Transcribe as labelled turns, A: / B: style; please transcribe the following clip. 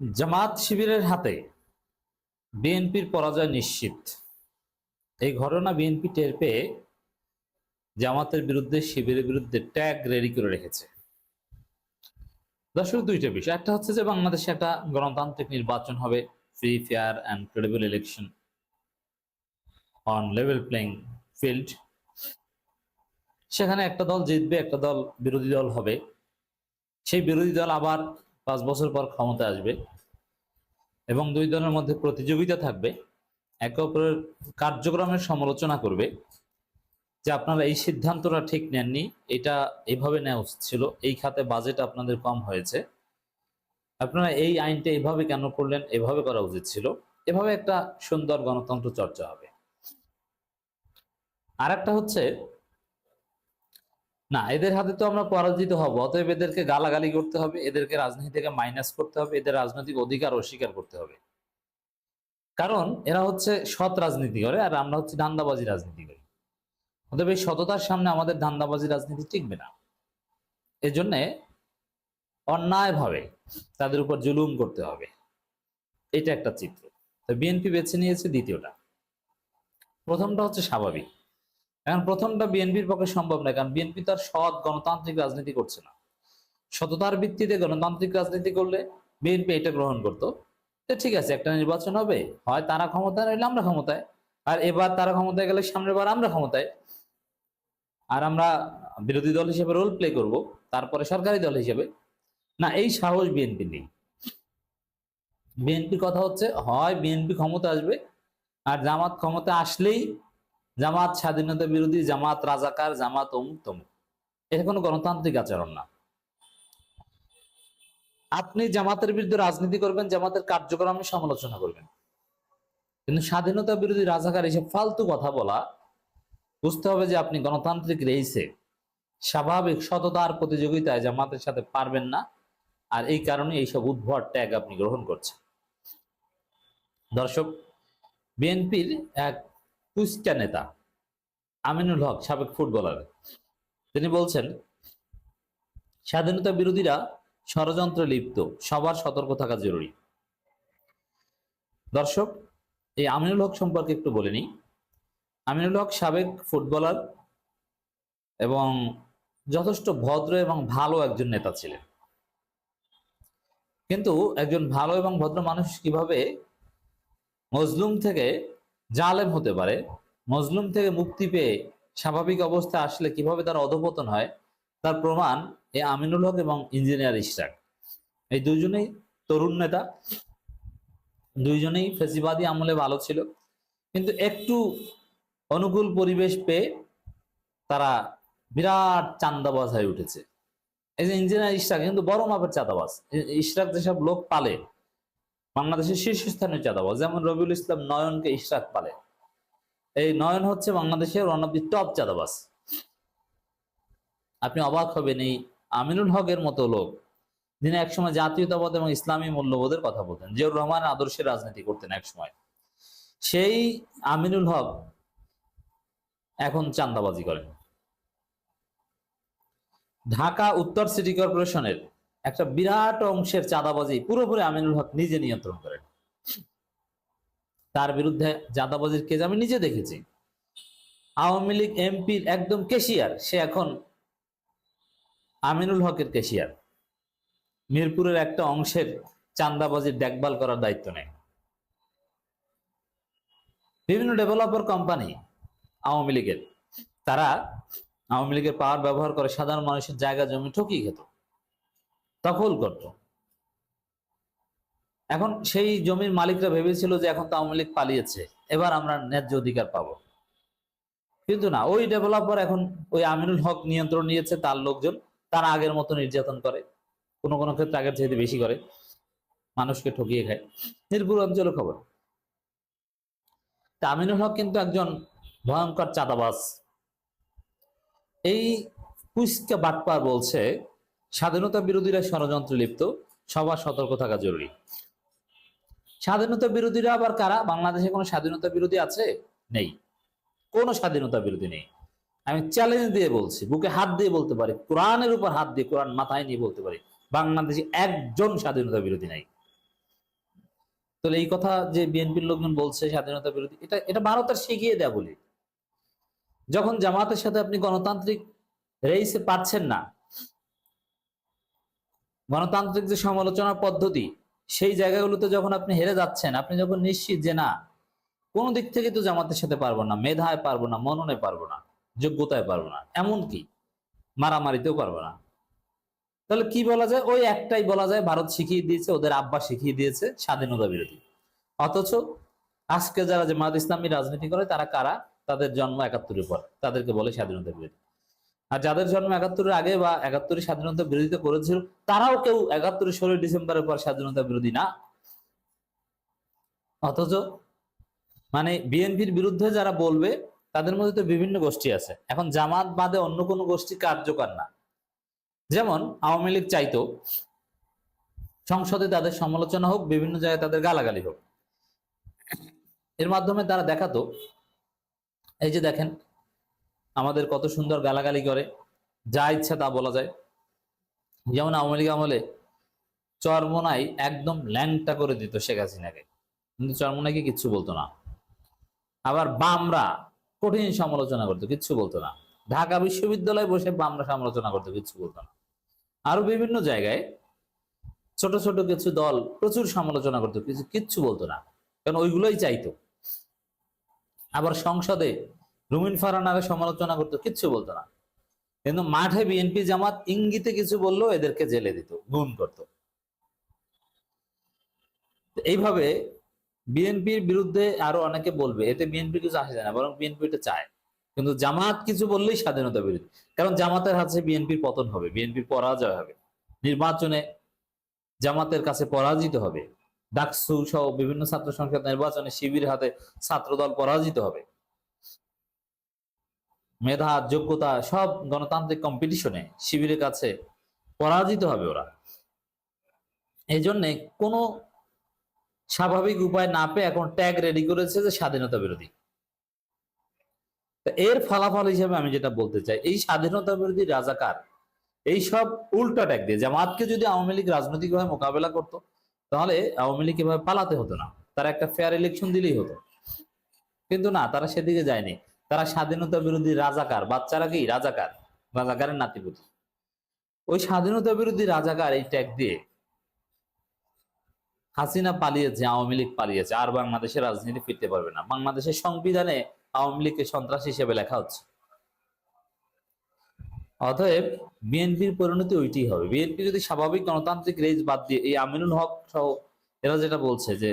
A: জামাত শিবিরের হাতে বিএনপির পরাজয় নিশ্চিত। এই ঘটনা বিএনপি টের পেয়ে জামাতের বিরুদ্ধে, শিবিরের বিরুদ্ধে ট্যাগ রেডি করে রেখেছে। দর্শক, দুইটা বিষয়। একটা হচ্ছে যে বাংলাদেশে একটা গণতান্ত্রিক নির্বাচন হবে free fair and credible election on level playing field সেখানে একটা দল জিতবে, একটা দল বিরোধী দল হবে। সেই বিরোধী দল আবার পাঁচ বছর পর ক্ষমতা আসবে এবং দুই দলের মধ্যে প্রতিযোগিতা থাকবে, একে অপরের কার্যক্রমের সমালোচনা করবে, যে আপনারা এই সিদ্ধান্তটা ঠিক নেননি, এটা এভাবে নেওয়া উচিত ছিল, এই খাতে বাজেট আপনাদের কম হয়েছে। আপনারা এই আইনটা এভাবে কেন করলেন, এভাবে করা উচিত ছিল, এভাবে একটা সুন্দর গণতন্ত্র চর্চা হবে। আর একটা হচ্ছে না, এদের হাতে তো আমরা পরাজিত হব। অতএব এদেরকে গালাগালি করতে হবে, এদেরকে রাজনীতি থেকে মাইনাস করতে হবে, এদের রাজনৈতিক অধিকার অস্বীকার করতে হবে। কারণ এরা হচ্ছে সৎ রাজনীতি করে আর আমরা হচ্ছে ধান্দাবাজি রাজনীতি করি। অতএব এই সততার সামনে আমাদের ধান্দাবাজি রাজনীতি টিকবে না। এজন্যে অন্যায়ভাবে তাদের উপর জুলুম করতে হবে। এটা একটা চিত্র। তো বিএনপি বেছে নিয়েছে দ্বিতীয়টা। প্রথমটা হচ্ছে স্বাভাবিক। এখন প্রথমটা বিএনপির পক্ষে সম্ভব নয়, কারণ বিএনপি তার সৎ গণতান্ত্রিক রাজনীতি করছে না। সততার ভিত্তিতে গণতান্ত্রিক রাজনীতি করলে বিএনপি এটা গ্রহণ করতো। যে ঠিক আছে, একটা নির্বাচন হবে, হয় তারা ক্ষমতায় নইলে আমরা ক্ষমতায়, আর এবার তারা ক্ষমতায় গেলে সামনের বার আমরা ক্ষমতায়। আর আমরা বিরোধী দল হিসেবে রোল প্লে করব, তারপরে সরকারি দল হিসেবে। না, এই সাহস বিএনপি নেই। বিএনপির কথা হচ্ছে, হয় বিএনপি ক্ষমতা আসবে, আর জামাত ক্ষমতা আসলেই জামাত স্বাধীনতা বিরোধী জামাত রাজাকার, জামাত অমুক তমুক। এটা কোনো গণতান্ত্রিক আচরণ না। আপনি জামাতের বিরুদ্ধে রাজনীতি করবেন, জামাতের কার্যক্রমে সমালোচনা করবেন। কিন্তু স্বাধীনতা বিরোধী রাজাকার এসব ফালতু কথা বলা, বুঝতে হবে যে আপনি গণতান্ত্রিক রেইসে স্বাভাবিক সততার প্রতিযোগিতায় জামাতের সাথে পারবেন না, আর এই কারণে এইসব উদ্ভট ট্যাগ আপনি গ্রহণ করছেন। দর্শক, বিএনপির এক কুস্টা নেতা। আমিনুল হক, সাবেক ফুটবলার। তিনি বলছেন, স্বাধীনতা বিরোধীরা ষড়যন্ত্রে লিপ্ত, সবার সতর্ক থাকা জরুরি। দর্শক, এই আমিনুল হক সম্পর্কে একটু বলে নিই। আমিনুল হক সাবেক ফুটবলার এবং যথেষ্ট ভদ্র এবং ভালো একজন নেতা ছিলেন। কিন্তু একজন ভালো এবং ভদ্র মানুষ কীভাবে মজলুম থেকে জালেম হতে পারে। মজলুম থেকে মুক্তি পেয়ে স্বাভাবিক অবস্থা আসলে কীভাবে তার অধপতন হয়, তার প্রমাণ এই আমিনুল হক এবং ইঞ্জিনিয়ার ইশরাক। এই দুইজনেই তরুণ নেতা, দুইজনেই ফেসিবাদী আমলে ভালো ছিল। কিন্তু একটু অনুকূল পরিবেশ পেয়ে তারা বিরাট চান্দাবাজ হয়ে উঠেছে। এই যে ইঞ্জিনিয়ার ইশরাক, কিন্তু বড় মাপের চাঁদাবাজ। ইশরাক যেসব লোক পালে বাংলাদেশের শীর্ষস্থানীয় চাঁদাবাজ, যেমন রবিউল ইসলাম নয়নকে ইশরাক পালে। এই নয়ন হচ্ছে বাংলাদেশের ওয়ান অফ দি টপ চাঁদাবাজ। আপনি অবাক হবেন, এই আমিনুল হকের মতো লোক যিনি একসময় জাতীয়তাবাদ এবং ইসলামী মূল্যবোধের কথা বলতেন, জিয়াউর রহমান আদর্শের রাজনীতি করতেন একসময়। সেই আমিনুল হক এখন চান্দাবাজি করেন। ঢাকা উত্তর সিটি কর্পোরেশনের একটা বিরাট অংশের চাঁদাবাজি পুরোপুরি আমিনুল হক নিজে নিয়ন্ত্রণ করেন। তার বিরুদ্ধে চাঁদাবাজির কেস আমি নিজে দেখেছি। আওয়ামী লীগ এমপির একদম কেশিয়ার সে এখন আমিনুল হকের কেশিয়ার মিরপুরের একটা অংশের চান্দাবাজির দেখভাল করার দায়িত্ব নেয়। বিভিন্ন ডেভেলপার কোম্পানি আওয়ামী লীগের, তারা আওয়ামী লীগের পাওয়ার ব্যবহার করে সাধারণ মানুষের জায়গা জমি ঠকিয়ে খেত। দখল করত এখন সেই জমির মালিকরা ভেবেছিল যে এখন তো আওয়ামী লীগ পালিয়েছে, এবার আমরা ন্যায্য অধিকার পাবো। কিন্তু না, ওই ডেভেলপার এখন ওই আমিনুল হক নিয়ন্ত্রণ নিয়েছে, তার লোকজন, তারা আগের মতো নির্যাতন করে, কোনো কোনো ক্ষেত্রে আগের চাইতে বেশি করে, মানুষকে ঠকিয়ে খায়। মিরপুর অঞ্চলে খবর। তা আমিনুল হক কিন্তু একজন ভয়ঙ্কর চাঁদাবাস এই কুইস্কা বাটপার বলছে স্বাধীনতা বিরোধীরা ষড়যন্ত্রে লিপ্ত, সবার সতর্ক থাকা জরুরি। স্বাধীনতা বিরোধীরা আবার কারা? বাংলাদেশে কোনো স্বাধীনতা বিরোধী আছে? নেই। কোনো স্বাধীনতা বিরোধী নেই। আমি চ্যালেঞ্জ দিয়ে বলছি, বুকে হাত দিয়ে বলতে পারি, কোরআনের উপর হাত দিয়ে, কোরআন মাথায় নিয়ে বলতে পারি, বাংলাদেশে একজন স্বাধীনতা বিরোধী নাই। তাহলে এই কথা যে বিএনপির লোকজন বলছে স্বাধীনতা বিরোধী, এটা এটা ভারতের শিখিয়ে দেয়া বলি। যখন জামাতের সাথে আপনি গণতান্ত্রিক রেইসে পাচ্ছেন না গণতান্ত্রিক যে সমালোচনার পদ্ধতি, সেই জায়গাগুলোতে যখন আপনি হেরে যাচ্ছেন, আপনি যখন নিশ্চিত যে না, কোনো দিক থেকে তো জামাতের সাথে পারব না, মেধায় পারব না, মননে পারব না, যোগ্যতায় পারব না এমন কি মারামারিতেও পারব না। তাহলে কি বলা যায়? ওই একটাই বলা যায়, ভারত শিখিয়ে দিয়েছে, ওদের আব্বা শিখিয়ে দিয়েছে স্বাধীনতা বিরোধী। অথচ আজকে যারা জামাত ইসলামী রাজনীতি করে, তারা কারা? তাদের জন্ম একাত্তরের পর, তাদেরকে বলে স্বাধীনতা বিরোধী। আর যাদের জন্ম একাত্তরের আগে বা একাত্তরের স্বাধীনতা বিরোধিতা করেছিল, তারাও কেউ একাত্তরের ষোলোই ডিসেম্বরের পর স্বাধীনতা বিরোধী না। অথচ মানে বিএনপির বিরুদ্ধে যারা বলবে, তাদের মধ্যে তো বিভিন্ন গোষ্ঠী আছে। এখন জামাত বাদে অন্য কোনো গোষ্ঠী কার্যকর না। যেমন আওয়ামী লীগ চাইতো সংসদে তাদের সমালোচনা হোক, বিভিন্ন জায়গায় তাদের গালাগালি হোক। এর মাধ্যমে তারা দেখাতো, এই যে দেখেন আমাদের কত সুন্দর গালাগালি করে, যা ইচ্ছা তা বলা যায়। যেমন আওয়ামী লীগ আমলে চরমোনাই একদম ল্যাংটা করে দিত শেখ হাসিনাকে। কিন্তু চরমোনাইকে কিচ্ছু বলতো না। আবার বামরা কঠিন সমালোচনা করতো, কিচ্ছু বলতো না। ঢাকা বিশ্ববিদ্যালয়ে বসে বামরা সমালোচনা করতো, কিচ্ছু বলতো না। আরও বিভিন্ন জায়গায় ছোট ছোট কিছু দল প্রচুর সমালোচনা করতো, কিছু কিচ্ছু বলতো না। কারণ ওইগুলোই চাইতো। আবার সংসদে রুমিন ফারানারে সমালোচনা করতো, কিচ্ছু বলতো না। কিন্তু মাঠে বিএনপি জামাত ইঙ্গিতে কিছু বললেও এদেরকে জেলে দিত গুণ করত। এইভাবে বিএনপির বিরুদ্ধে আরও অনেকে বলবে, এতে বিএনপি কিছু আসে না, বরং বিএনপি এটা চায়। কিন্তু জামাত কিছু বললেই স্বাধীনতা বিরোধী। কারণ জামাতের হাতে বিএনপির পতন হবে, বিএনপির পরাজয় হবে। নির্বাচনে জামাতের কাছে পরাজিত হবে। ডাকসু সহ বিভিন্ন ছাত্র সংসদ নির্বাচনে শিবির হাতে ছাত্রদল পরাজিত হবে। মেধা, যোগ্যতা সব গণতান্ত্রিক কম্পিটিশনে শিবিরের কাছে পরাজিত হবে ওরা। এই জন্যে কোনো স্বাভাবিক উপায় না পেয়ে এখন ট্যাগ রেডি করেছে যে স্বাধীনতা বিরোধী। এর ফলাফল হিসেবে আমি যেটা বলতে চাই, এই স্বাধীনতা বিরোধী রাজাকার এই সব উল্টা ট্যাগ দিয়ে। জামাতকে যদি আওয়ামী লীগ রাজনৈতিকভাবে মোকাবেলা করতো, তাহলে আওয়ামী লীগ এভাবে পালাতে হতো না। তারা একটা ফেয়ার ইলেকশন দিলেই হতো। কিন্তু না, তারা সেদিকে যায়নি। তারা স্বাধীনতা বিরোধী রাজাকার। বাচ্চারা কি? রাজাকার। রাজাকারের নাতিপুতি। ওই স্বাধীনতা বিরোধী রাজাকার এই ট্যাগ দিয়ে হাসিনা পালিয়েছে, আওয়ামী লীগ পালিয়েছে। আর বাংলাদেশের রাজনীতি ফিরতে পারবে না। বাংলাদেশের সংবিধানে আওয়ামী লীগকে সন্ত্রাস হিসেবে লেখা হচ্ছে। অতএব বিএনপির পরিণতি ওইটি হবে। বিএনপি যদি স্বাভাবিক গণতান্ত্রিক রেজ বাদ দিয়ে এই আমিনুল হক সহ এরা যেটা বলছে যে